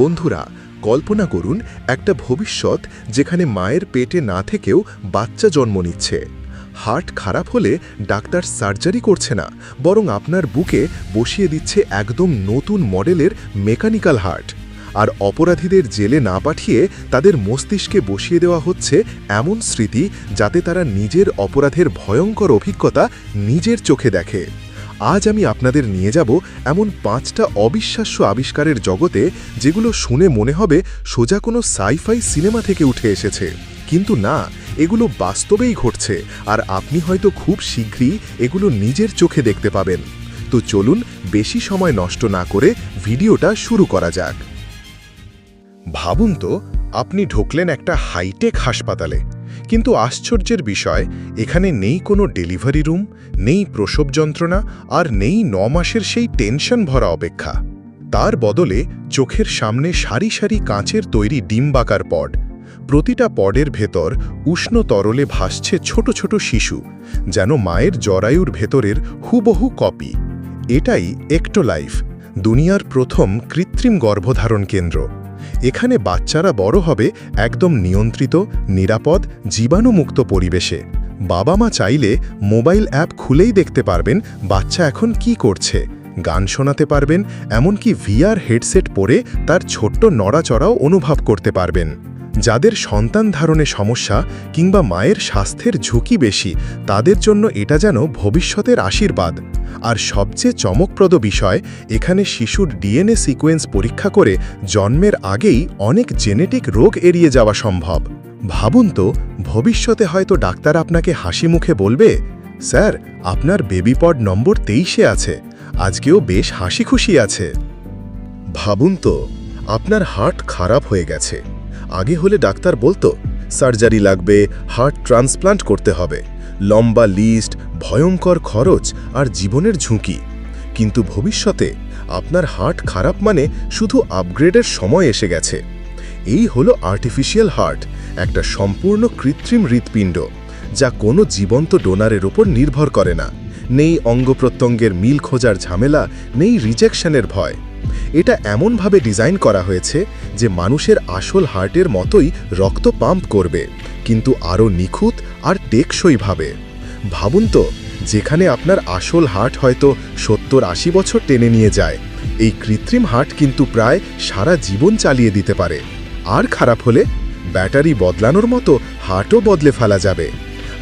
বন্ধুরা, কল্পনা করুন একটা ভবিষ্যৎ যেখানে মায়ের পেটে না থেকেও বাচ্চা জন্ম নিচ্ছে। হার্ট খারাপ হলে ডাক্তার সার্জারি করছে না, বরং আপনার বুকে বসিয়ে দিচ্ছে একদম নতুন মডেলের মেকানিক্যাল হার্ট। আর অপরাধীদের জেলে না পাঠিয়ে তাদের মস্তিষ্কে বসিয়ে দেওয়া হচ্ছে এমন স্মৃতি যাতে তারা নিজের অপরাধের ভয়ঙ্কর অভিজ্ঞতা নিজের চোখে দেখে। আজ আমি আপনাদের নিয়ে যাব এমন পাঁচটা অবিশ্বাস্য আবিষ্কারের জগতে যেগুলো শুনে মনে হবে সোজা কোনো সাইফাই সিনেমা থেকে উঠে এসেছে। কিন্তু না, এগুলো বাস্তবেই ঘটছে আর আপনি হয়তো খুব শীঘ্রই এগুলো নিজের চোখে দেখতে পাবেন। তো চলুন বেশি সময় নষ্ট না করে ভিডিওটা শুরু করা যাক। ভাবুন তো, আপনি ঢুকলেন একটা হাইটেক হাসপাতালে। কিন্তু আশ্চর্যের বিষয়, এখানে নেই কোনো ডেলিভারি রুম, নেই প্রসব যন্ত্রণা, আর নেই ন মাসের সেই টেনশন ভরা অপেক্ষা। তার বদলে চোখের সামনে সারি সারি কাঁচের তৈরি ডিম্বাকার পড। প্রতিটা পডের ভেতর উষ্ণ তরলে ভাসছে ছোট ছোট শিশু, যেন মায়ের জরায়ুর ভেতরের হুবহু কপি। এটাই একটোলাইফ দুনিয়ার প্রথম কৃত্রিম গর্ভধারণ কেন্দ্র। এখানে বাচ্চারা বড় হবে একদম নিয়ন্ত্রিত, নিরাপদ, জীবাণুমুক্ত পরিবেশে। বাবা মা চাইলে মোবাইল অ্যাপ খুলেই দেখতে পারবেন বাচ্চা এখন কি করছে, গান শোনাতে পারবেন, এমনকি ভিআর হেডসেট পরে তার ছোট্ট নড়াচড়াও অনুভব করতে পারবেন। যাদের সন্তান ধারণে সমস্যা কিংবা মায়ের স্বাস্থ্যের ঝুঁকি বেশি, তাদের জন্য এটা যেন ভবিষ্যতের আশীর্বাদ। আর সবচেয়ে চমকপ্রদ বিষয়, এখানে শিশুর ডিএনএ সিকোয়েন্স পরীক্ষা করে জন্মের আগেই অনেক জেনেটিক রোগ এড়িয়ে যাওয়া সম্ভব। ভাবুন তো, ভবিষ্যতে হয়তো ডাক্তার আপনাকে হাসি মুখে বলবে, স্যার, আপনার বেবি পড নম্বর তেইশে আছে, আজকেও বেশ হাসি খুশি আছে। ভাবুন তো, আপনার হার্ট খারাপ হয়ে গেছে। আগে হলে ডাক্তার বলতো, সার্জারি লাগবে, হার্ট ট্রান্সপ্লান্ট করতে হবে। লম্বা লিস্ট, ভয়ঙ্কর খরচ আর জীবনের ঝুঁকি। কিন্তু ভবিষ্যতে আপনার হার্ট খারাপ মানে শুধু আপগ্রেডের সময় এসে গেছে। এই হলো আর্টিফিশিয়াল হার্ট, একটা সম্পূর্ণ কৃত্রিম হৃৎপিণ্ড, যা কোনো জীবন্ত ডোনারের ওপর নির্ভর করে না। নেই অঙ্গপ্রত্যঙ্গের মিল খোঁজার ঝামেলা, নেই রিজেকশনের ভয়। এটা এমনভাবে ডিজাইন করা হয়েছে যে মানুষের আসল হার্টের মতোই রক্ত পাম্প করবে, কিন্তু আরও নিখুঁত আর টেকসইভাবে। ভাবুন তো, যেখানে আপনার আসল হার্ট হয়তো সত্তর আশি বছর টেনে নিয়ে যায়, এই কৃত্রিম হার্ট কিন্তু প্রায় সারা জীবন চালিয়ে দিতে পারে। আর খারাপ হলে? ব্যাটারি বদলানোর মতো হার্টও বদলে ফেলা যাবে।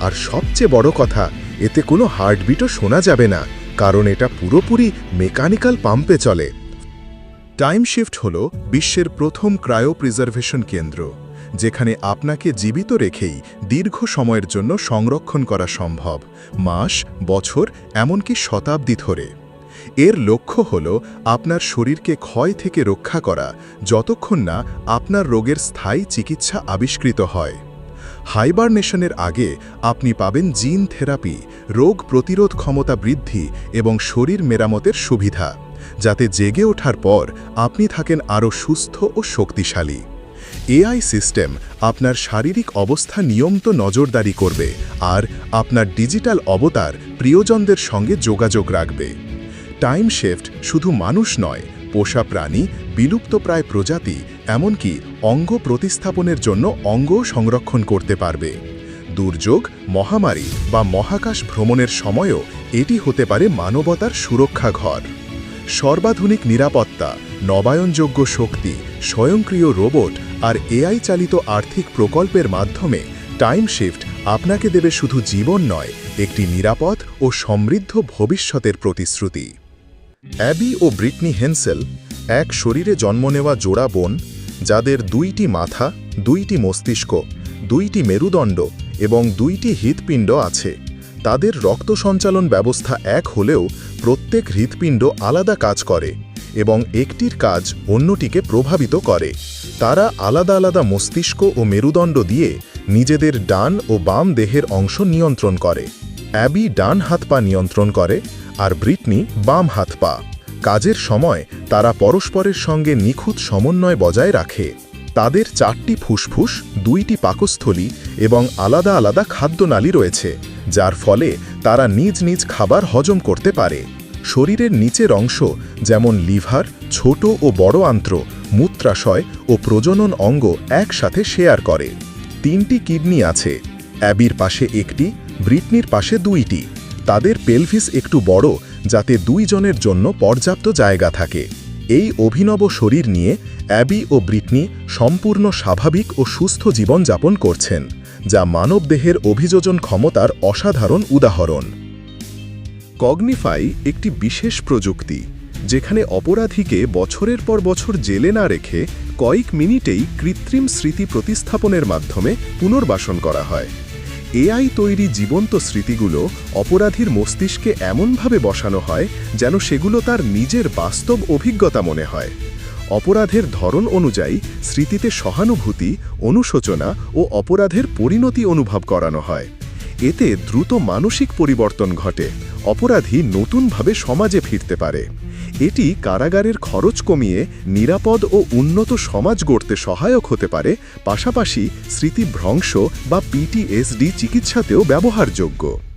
আর সবচেয়ে বড় কথা, এতে কোনো হার্টবিটও শোনা যাবে না, কারণ এটা পুরোপুরি মেকানিক্যাল পাম্পে চলে। টাইম শিফট হল বিশ্বের প্রথম ক্রায়ো প্রিজার্ভেশন কেন্দ্র, যেখানে আপনাকে জীবিত রেখেই দীর্ঘ সময়ের জন্য সংরক্ষণ করা সম্ভব, মাস, বছর, এমনকি শতাব্দী ধরে। এর লক্ষ্য হল আপনার শরীরকে ক্ষয় থেকে রক্ষা করা, যতক্ষণ না আপনার রোগের স্থায়ী চিকিৎসা আবিষ্কৃত হয়। হাইবারনেশনের আগে আপনি পাবেন জিন থেরাপি, রোগ প্রতিরোধ ক্ষমতা বৃদ্ধি এবং শরীর মেরামতের সুবিধা। যাতে জেগে ওঠার পর আপনি থাকেন আরও সুস্থ ও শক্তিশালী। এআই সিস্টেম আপনার শারীরিক অবস্থা নিয়মিত নজরদারি করবে আর আপনার ডিজিটাল অবতার প্রিয়জনদের সঙ্গে যোগাযোগ রাখবে। টাইম শিফট শুধু মানুষ নয়, পোষা প্রাণী বিলুপ্তপ্রায় প্রজাতি, এমনকি অঙ্গ প্রতিস্থাপনের জন্য অঙ্গও সংরক্ষণ করতে পারবে। দুর্যোগ, মহামারী বা মহাকাশ ভ্রমণের সময়ও এটি হতে পারে মানবতার সুরক্ষা ঘর সর্বাধুনিক নিরাপত্তা, নবায়নযোগ্য শক্তি, স্বয়ংক্রিয় রোবট আর এআই চালিত আর্থিক প্রকল্পের মাধ্যমে টাইম শিফট আপনাকে দেবে শুধু জীবন নয়, একটি নিরাপদ ও সমৃদ্ধ ভবিষ্যতের প্রতিশ্রুতি। অ্যাবি ও ব্রিটনি হেনসেল এক শরীরে জন্ম নেওয়া জোড়া বোন, যাদের দুইটি মাথা, দুইটি মস্তিষ্ক, দুইটি মেরুদণ্ড এবং দুইটি হৃৎপিণ্ড আছে। তাদের রক্ত সঞ্চালন ব্যবস্থা এক হলেও প্রত্যেক হৃৎপিণ্ড আলাদা কাজ করে এবং একটির কাজ অন্যটিকে প্রভাবিত করে। তারা আলাদা আলাদা মস্তিষ্ক ও মেরুদণ্ড দিয়ে নিজেদের ডান ও বাম দেহের অংশ নিয়ন্ত্রণ করে। অ্যাবি ডান হাত পা নিয়ন্ত্রণ করে আর ব্রিটনি বাম হাত পা। কাজের সময় তারা পরস্পরের সঙ্গে নিখুঁত সমন্বয় বজায় রাখে। তাদের চারটি ফুসফুস, দুইটি পাকস্থলী এবং আলাদা আলাদা খাদ্যনালী রয়েছে, যার ফলে তারা নিজ নিজ খাবার হজম করতে পারে। শরীরের নিচের অংশ, যেমন লিভার, ছোট ও বড় আন্ত্র, মূত্রাশয় ও প্রজনন অঙ্গ একসাথে শেয়ার করে। তিনটি কিডনি আছে। অ্যাবির পাশে একটি, ব্রিটনির পাশে দুইটি। তাদের পেলভিস একটু বড়, যাতে দুইজনের জন্য পর্যাপ্ত জায়গা থাকে। এই অভিনব শরীর নিয়ে অ্যাবি ও ব্রিটনি সম্পূর্ণ স্বাভাবিক ও সুস্থ জীবনযাপন করছেন। যা মানবদেহের অভিযোজন ক্ষমতার অসাধারণ উদাহরণ। কগনিফাই একটি বিশেষ প্রযুক্তি, যেখানে অপরাধীকে বছরের পর বছর জেলে না রেখে কয়েক মিনিটেই কৃত্রিম স্মৃতি প্রতিস্থাপনের মাধ্যমে পুনর্বাসন করা হয়। এআই তৈরি জীবন্ত স্মৃতিগুলো অপরাধীর মস্তিষ্কে এমনভাবে বসানো হয় যেন সেগুলো তার নিজের বাস্তব অভিজ্ঞতা মনে হয়। অপরাধের ধরন অনুযায়ী স্মৃতিতে সহানুভূতি, অনুশোচনা ও অপরাধের পরিণতি অনুভব করানো হয়। এতে দ্রুত মানসিক পরিবর্তন ঘটে, অপরাধী নতুনভাবে সমাজে ফিরতে পারে। এটি কারাগারের খরচ কমিয়ে নিরাপদ ও উন্নত সমাজ গড়তে সহায়ক হতে পারে, পাশাপাশি স্মৃতিভ্রংশ বা পিটিএসডি চিকিৎসাতেও ব্যবহারযোগ্য।